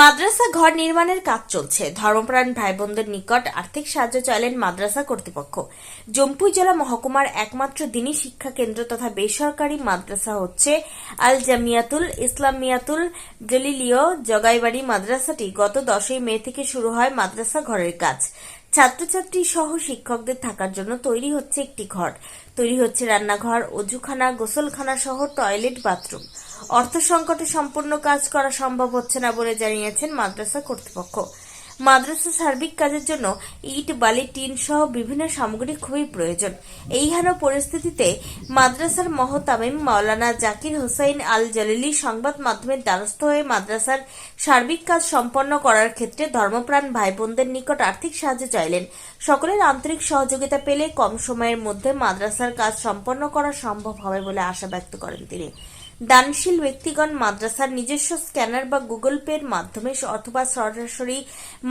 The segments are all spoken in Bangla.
মাদ্রাসা ঘর নির্মাণের কাজ চলছে। ধর্মপ্রাণ ভাই বোনদের নিকট আর্থিক সাহায্য চাইলেন মাদ্রাসা কর্তৃপক্ষ। জম্পুই জেলা মহকুমার একমাত্র দিনী শিক্ষা কেন্দ্র তথা বেসরকারি মাদ্রাসা হচ্ছে আল জামিয়াতুল ইসলামিয়াতুল জলিলীয় জগাইবাড়ি মাদ্রাসাটি গত দশই মে থেকে শুরু হয় মাদ্রাসা ঘরের কাজ। ছাত্রছাত্রী সহ শিক্ষকদের থাকার জন্য তৈরি হচ্ছে একটি ঘর। তৈরি হচ্ছে রান্নাঘর, অজুখানা, গোসলখানা সহ টয়লেট বাথরুম। অর্থ সংকটে সম্পূর্ণ কাজ করা সম্ভব হচ্ছে না বলে জানিয়েছেন মাদ্রাসা কর্তৃপক্ষ। মাদ্রাসা সার্বিক কাজের জন্য ইট, বালি, টিন সহ বিভিন্ন সামগ্রী খুবই প্রয়োজন। এই হেন পরিস্থিতিতে মাদ্রাসার মহতামিম মাওলানা জাকির হোসাইন আল জালিলি সংবাদ মাধ্যমের দ্বারস্থ হয়ে মাদ্রাসার সার্বিক কাজ সম্পন্ন করার ক্ষেত্রে ধর্মপ্রাণ ভাই বোনদের নিকট আর্থিক সাহায্য চাইলেন। সকলের আন্তরিক সহযোগিতা পেলে কম সময়ের মধ্যে মাদ্রাসার কাজ সম্পন্ন করা সম্ভব হবে বলে আশা ব্যক্ত করেন তিনি। দানশীল ব্যক্তিগণ মাদ্রাসার নিজস্ব স্ক্যানার বা গুগল পের মাধ্যমে অথবা সরাসরি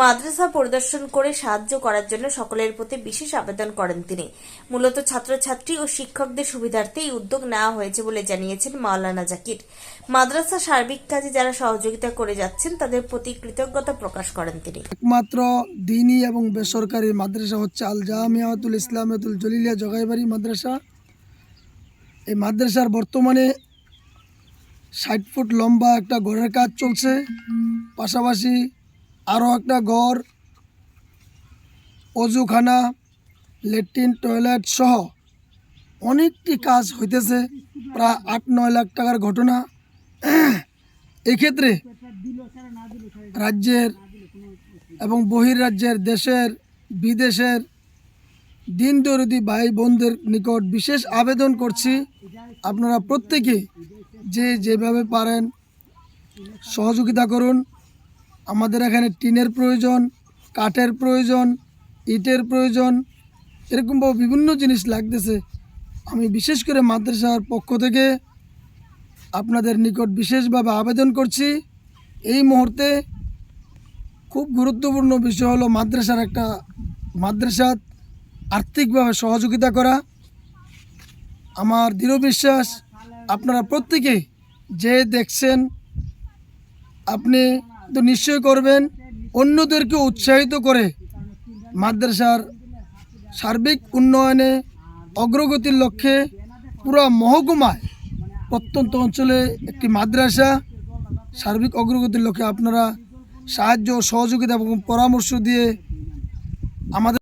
মাদ্রাসা পরিদর্শন করে সাহায্য করার জন্য সকলের প্রতি বিশেষ আবেদন করেন তিনি। মূলত ছাত্রছাত্রী ও শিক্ষকদের সুবিধার্থে এই উদ্যোগ নেওয়া হয়েছে বলে জানিয়েছেন মাওলানা জাকির। মাদ্রাসা সার্বিক কাজে যারা সহযোগিতা করে যাচ্ছেন, তাদের প্রতি কৃতজ্ঞতা প্রকাশ করেন তিনি। একমাত্র দিনী এবং বেসরকারি মাদ্রাসা হচ্ছে আল জামিয়াতুল ইসলামিয়াতুল জলিলিয়া জগাইবাড়ি মাদ্রাসা। এই মাদ্রাসার বর্তমানে ষাট ফুট লম্বা একটা ঘরের কাজ চলছে। পাশাপাশি আরও একটা ঘর, অজুখানা, লেট্রিন, টয়লেট সহ অনেকটি কাজ হইতেছে। প্রায় আট নয় লাখ টাকার ঘটনা। এক্ষেত্রে রাজ্যের এবং বহির্রাজ্যের দেশের, বিদেশের দিন দরদি ভাই বোনদের নিকট বিশেষ আবেদন করছি। আপনারা প্রত্যেকে যে যেভাবে পারেন সহযোগিতা করুন। আমাদের এখানে টিনের প্রয়োজন, কাঠের প্রয়োজন, ইটের প্রয়োজন এরকমভাবে বিভিন্ন জিনিস লাগতেছে। আমি বিশেষ করে মাদ্রাসার পক্ষ থেকে আপনাদের নিকট বিশেষভাবে আবেদন করছি, এই মুহূর্তে খুব গুরুত্বপূর্ণ বিষয় হলো মাদ্রাসার একটা মাদ্রাসার আর্থিকভাবে সহযোগিতা করা। আমার দৃঢ় বিশ্বাস আপনারা প্রত্যেকে যে দেখছেন, আপনি তো নিশ্চয় করবেন, অন্যদেরকে উৎসাহিত করে মাদ্রাসার সার্বিক উন্নয়নে অগ্রগতির লক্ষ্যে পুরো মহকুমায় প্রত্যন্ত অঞ্চলে একটি মাদ্রাসা সার্বিক অগ্রগতির লক্ষ্যে আপনারা সাহায্য সহযোগিতা এবং পরামর্শ দিয়ে আমাদের